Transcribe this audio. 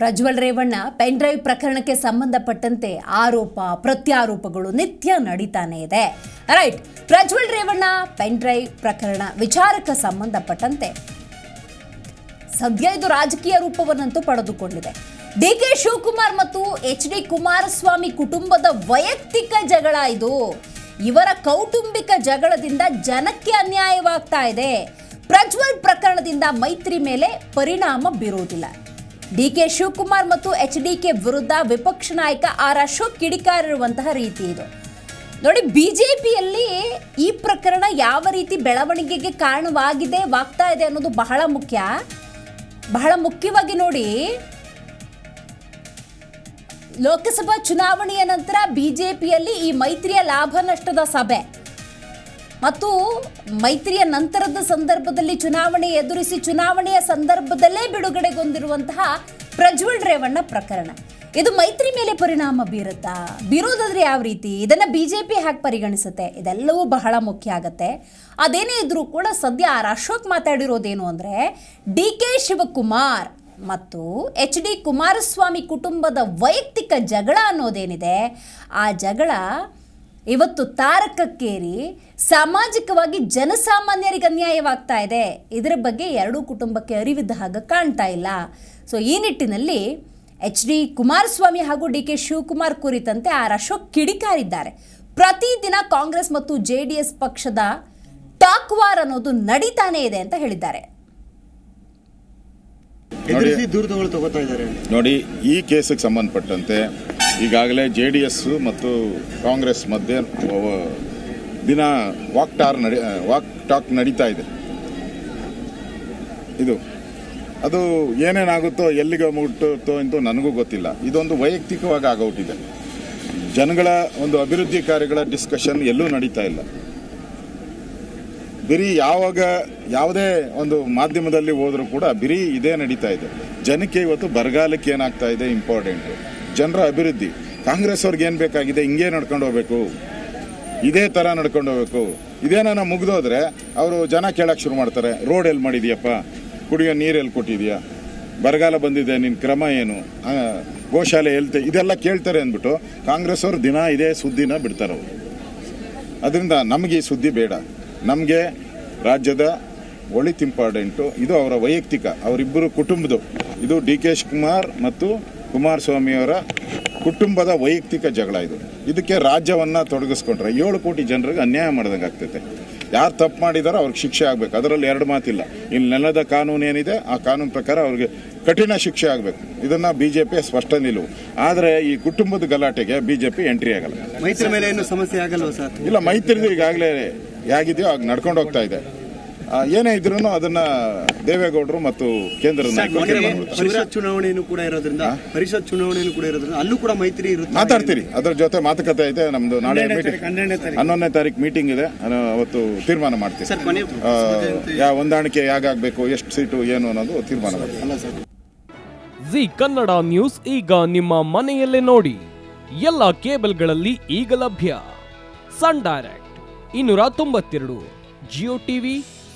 Prajwal Revanna pen drive ಪ್ರಕರಣಕ್ಕೆ ಸಂಬಂಧಪಟ್ಟಂತೆ ಆರೋಪ, ಪ್ರತ್ಯಾರೋಪಗಳು ನಿತ್ಯ ನಡೀತಾನೆ ಇದೆ. Right, Prajwal Revanna pen drive ಪ್ರಕರಣ ವಿಚಾರಕ್ಕೆ ಸಂಬಂಧಪಟ್ಟಂತೆ ಸದ್ಯ ಇದು ರಾಜಕೀಯ ರೂಪವನ್ನಂತೂ ಪಡೆದುಕೊಂಡಿದೆ. ಡಿ ಕೆ ಶಿವಕುಮಾರ್ ಮತ್ತು ಎಚ್ ಡಿ ಕುಮಾರಸ್ವಾಮಿ ಕುಟುಂಬದ ವೈಯಕ್ತಿಕ ಜಗಳ ಇದು. ಇವರ ಕೌಟುಂಬಿಕ ಜಗಳದಿಂದ ಜನಕ್ಕೆ ಅನ್ಯಾಯವಾಗ್ತಾ ಇದೆ. ಪ್ರಜ್ವಲ್ ಪ್ರಕರಣದಿಂದ ಮೈತ್ರಿ ಮೇಲೆ ಪರಿಣಾಮ ಬೀರುವುದಿಲ್ಲ. ಡಿ ಕೆ ಶಿವಕುಮಾರ್ ಮತ್ತು ಎಚ್ ಡಿ ಕೆ ವಿರುದ್ಧ ವಿಪಕ್ಷ ನಾಯಕ ಆರ್ ಅಶೋಕ್ ಕಿಡಿಕಾರಿರುವಂತಹ ರೀತಿ ಇದು. ನೋಡಿ, ಬಿಜೆಪಿಯಲ್ಲಿ ಈ ಪ್ರಕರಣ ಯಾವ ರೀತಿ ಬೆಳವಣಿಗೆಗೆ ಕಾರಣವಾಗಿದೆ, ವಾಗ್ತಾ ಇದೆ ಅನ್ನೋದು ಬಹಳ ಮುಖ್ಯ. ಬಹಳ ಮುಖ್ಯವಾಗಿ ನೋಡಿ, ಲೋಕಸಭಾ ಚುನಾವಣೆಯ ನಂತರ ಬಿಜೆಪಿಯಲ್ಲಿ ಈ ಮೈತ್ರಿಯ ಲಾಭ ನಷ್ಟದ ಸಭೆ. ಮತ್ತು ಮೈತ್ರಿಯ ನಂತರದ ಸಂದರ್ಭದಲ್ಲಿ ಚುನಾವಣೆ ಎದುರಿಸಿ ಚುನಾವಣೆಯ ಸಂದರ್ಭದಲ್ಲೇ ಬಿಡುಗಡೆಗೊಂಡಿರುವಂತಹ ಪ್ರಜ್ವಲ್ ರೇವಣ್ಣ ಪ್ರಕರಣ. ಇದು ಮೈತ್ರಿ ಮೇಲೆ ಪರಿಣಾಮ ಬೀರುತ್ತಾ? ಬೀರೋದಾದ್ರೆ ಯಾವ ರೀತಿ? ಇದನ್ನ ಬಿಜೆಪಿ ಹೇಗೆ ಪರಿಗಣಿಸುತ್ತೆ? ಇದೆಲ್ಲವೂ ಬಹಳ ಮುಖ್ಯ ಆಗತ್ತೆ. ಅದೇನೇ ಇದ್ರೂ ಕೂಡ ಸದ್ಯ ಆರ್ ಅಶೋಕ್ ಮಾತಾಡಿರೋದೇನು ಅಂದ್ರೆ, ಡಿ ಕೆ ಶಿವಕುಮಾರ್ ಮತ್ತು ಎಚ್ ಡಿ ಕುಮಾರಸ್ವಾಮಿ ಕುಟುಂಬದ ವೈಯಕ್ತಿಕ ಜಗಳ ಅನ್ನೋದೇನಿದೆ, ಆ ಜಗಳ ಇವತ್ತು ತಾರಕಕ್ಕೇರಿ ಸಾಮಾಜಿಕವಾಗಿ ಜನಸಾಮಾನ್ಯರಿಗೆ ಅನ್ಯಾಯವಾಗ್ತಾ ಇದೆ. ಇದರ ಬಗ್ಗೆ ಎರಡೂ ಕುಟುಂಬಕ್ಕೆ ಅರಿವಿದ್ದ ಹಾಗೆ ಕಾಣ್ತಾ ಇಲ್ಲ. ಸೊ ಈ ನಿಟ್ಟಿನಲ್ಲಿ ಎಚ್ ಡಿ ಕುಮಾರಸ್ವಾಮಿ ಹಾಗೂ ಡಿ ಕೆ ಶಿವಕುಮಾರ್ ಕುರಿತಂತೆ ಆರ್ ಅಶೋಕ್ ಕಿಡಿಕಾರಿದ್ದಾರೆ. ಪ್ರತಿದಿನ ಕಾಂಗ್ರೆಸ್ ಮತ್ತು ಜೆ ಡಿ ಎಸ್ ಪಕ್ಷದ ಟಾಕ್ ವಾರ್ ಅನ್ನೋದು ನಡೀತಾನೆ ಇದೆ ಅಂತ ಹೇಳಿದ್ದಾರೆ. ನೋಡಿ ಈ ಕೇಸಿಗೆ ಸಂಬಂಧಪಟ್ಟಂತೆ ಈಗಾಗಲೇ ಜೆ ಡಿ ಎಸ್ ಮತ್ತು ಕಾಂಗ್ರೆಸ್ ಮಧ್ಯೆ ದಿನ ವಾಕ್ ಟಾರ್ ನಡಿ ವಾಕ್ ಟಾಕ್ ನಡೀತಾ ಇದೆ. ಇದು, ಅದು ಏನೇನಾಗುತ್ತೋ ಎಲ್ಲಿಗೆ ಮುಟ್ಟುತ್ತೋ ಅಂತೂ ನನಗೂ ಗೊತ್ತಿಲ್ಲ. ಇದೊಂದು ವೈಯಕ್ತಿಕವಾಗಿ ಆಗೋಟಿದೆ ಜನಗಳ ಒಂದು ಅಭಿವೃದ್ಧಿ ಕಾರ್ಯಗಳ ಡಿಸ್ಕಷನ್ ಎಲ್ಲೂ ನಡೀತಾ ಇಲ್ಲ. ಬರೀ ಯಾವಾಗ ಯಾವುದೇ ಒಂದು ಮಾಧ್ಯಮದಲ್ಲಿ ಹೋದರೂ ಕೂಡ ಬರೀ ಇದೇ ನಡೀತಾ ಇದೆ. ಜನಕ್ಕೆ ಇವತ್ತು ಬರಗಾಲಕ್ಕೆ ಏನಾಗ್ತಾ ಇದೆ ಇಂಪಾರ್ಟೆಂಟ್ ಜನರ ಅಭಿವೃದ್ಧಿ. ಕಾಂಗ್ರೆಸ್ ಅವ್ರಿಗೆ ಏನು ಬೇಕಾಗಿದೆ, ಹಿಂಗೆ ನಡ್ಕೊಂಡು ಹೋಗ್ಬೇಕು. ಇದೇ ಥರ ನಡ್ಕೊಂಡು ಹೋಗ್ಬೇಕು. ಇದೇನ ಮುಗ್ದೋದ್ರೆ ಅವರು ಜನ ಕೇಳಕ್ಕೆ ಶುರು ಮಾಡ್ತಾರೆ. ರೋಡ್ ಎಲ್ಲಿ ಮಾಡಿದ್ಯಪ್ಪ? ಕುಡಿಯೋ ನೀರು ಎಲ್ಲಿ ಕೊಟ್ಟಿದೆಯಾ? ಬರಗಾಲ ಬಂದಿದೆ ನಿನ್ನ ಕ್ರಮ ಏನು? ಗೋಶಾಲೆ ಎಲ್ತೆ ಇದೆಲ್ಲ ಕೇಳ್ತಾರೆ ಅಂದ್ಬಿಟ್ಟು ಕಾಂಗ್ರೆಸ್ ಅವರು ದಿನ ಇದೇ ಸುದ್ದಿನ ಬಿಡ್ತಾರೆ ಅವರು. ಅದರಿಂದ ನಮಗೆ ಈ ಸುದ್ದಿ ಬೇಡ. ನಮಗೆ ರಾಜ್ಯದ ಒಳಿತು ಇಂಪಾರ್ಟೆಂಟು ಇದು ಅವರ ವೈಯಕ್ತಿಕ, ಅವರಿಬ್ಬರು ಕುಟುಂಬದ. ಇದು ಡಿ ಕೆ ಶಿವಕುಮಾರ್ ಮತ್ತು ಕುಮಾರಸ್ವಾಮಿಯವರ ಕುಟುಂಬದ ವೈಯಕ್ತಿಕ ಜಗಳ ಇದು. ಇದಕ್ಕೆ ರಾಜ್ಯವನ್ನು ತೊಡಗಿಸ್ಕೊಂಡ್ರೆ ಏಳು ಕೋಟಿ ಜನರಿಗೆ ಅನ್ಯಾಯ ಮಾಡ್ದಂಗೆ ಆಗ್ತೈತೆ. ಯಾರು ತಪ್ಪು ಮಾಡಿದಾರೋ ಅವ್ರಿಗೆ ಶಿಕ್ಷೆ ಆಗಬೇಕು. ಅದರಲ್ಲಿ ಎರಡು ಮಾತಿಲ್ಲ. ಇಲ್ಲಿ ನೆಲದ ಕಾನೂನು ಏನಿದೆ ಆ ಕಾನೂನು ಪ್ರಕಾರ ಅವ್ರಿಗೆ ಕಠಿಣ ಶಿಕ್ಷೆ ಆಗಬೇಕು. ಇದನ್ನು ಬಿ ಜೆ ಪಿ ಸ್ಪಷ್ಟ ನಿಲುವು. ಆದರೆ ಈ ಕುಟುಂಬದ ಗಲಾಟೆಗೆ ಬಿ ಜೆ ಪಿ ಎಂಟ್ರಿ ಆಗಲ್ಲ. ಮೈತ್ರಿ ಮೇಲೆ ಏನು ಸಮಸ್ಯೆ ಆಗಲ್ವಾ ಸರ್? ಇಲ್ಲ ಮೈತ್ರಿದು ಈಗಾಗಲೇ ಹೇಗಿದೆಯೋ ಆಗ ನಡ್ಕೊಂಡು ಹೋಗ್ತಾ ಇದೆ. ಏನೇ ಇದ್ರೂ ಅದನ್ನ ದೇವೇಗೌಡರು ಮತ್ತು ಕೇಂದ್ರ ಪರಿಷತ್ ಚುನಾವಣೆಯನ್ನು ಕೂಡ ಇರೋದ್ರಿಂದ ಪರಿಷತ್ ಚುನಾವಣೆಯನ್ನು ಕೂಡ ಇರೋದ್ರಿಂದ ಅಲ್ಲೂ ಕೂಡ ಮೈತ್ರಿ ಇರುತ್ತೆ ಮಾತಾಡ್ತೀರಿ. ಅದ್ರ ಜೊತೆ ಮಾತುಕತೆ ಐತೆ ನಮ್ದು ನಾಳೆ ಹನ್ನೊಂದನೇ ತಾರೀಕು ಮೀಟಿಂಗ್ ಇದೆ. ನಾನು ಅವತ್ತು ತೀರ್ಮಾನ ಮಾಡ್ತೀವಿ ಯಾವ ಹೊಂದಾಣಿಕೆ ಹೇಗಾಗಬೇಕು ಎಷ್ಟು ಸೀಟು ಏನು ಅನ್ನೋದು ತೀರ್ಮಾನ ಮಾಡ್ತೀವಿ ಅಲ್ಲ ಸರ್. ಜಿ ಕನ್ನಡ ನ್ಯೂಸ್ ಈಗ ನಿಮ್ಮ ಮನೆಯಲ್ಲೇ ನೋಡಿ. ಎಲ್ಲ ಕೇಬಲ್ಗಳಲ್ಲಿ ಈಗ ಲಭ್ಯ. ಸನ್ ಡೈರೆಕ್ಟ್ ಇನ್ನೂರ ತೊಂಬತ್ತೆರಡು ಜಿಯೋ ಟಿವಿ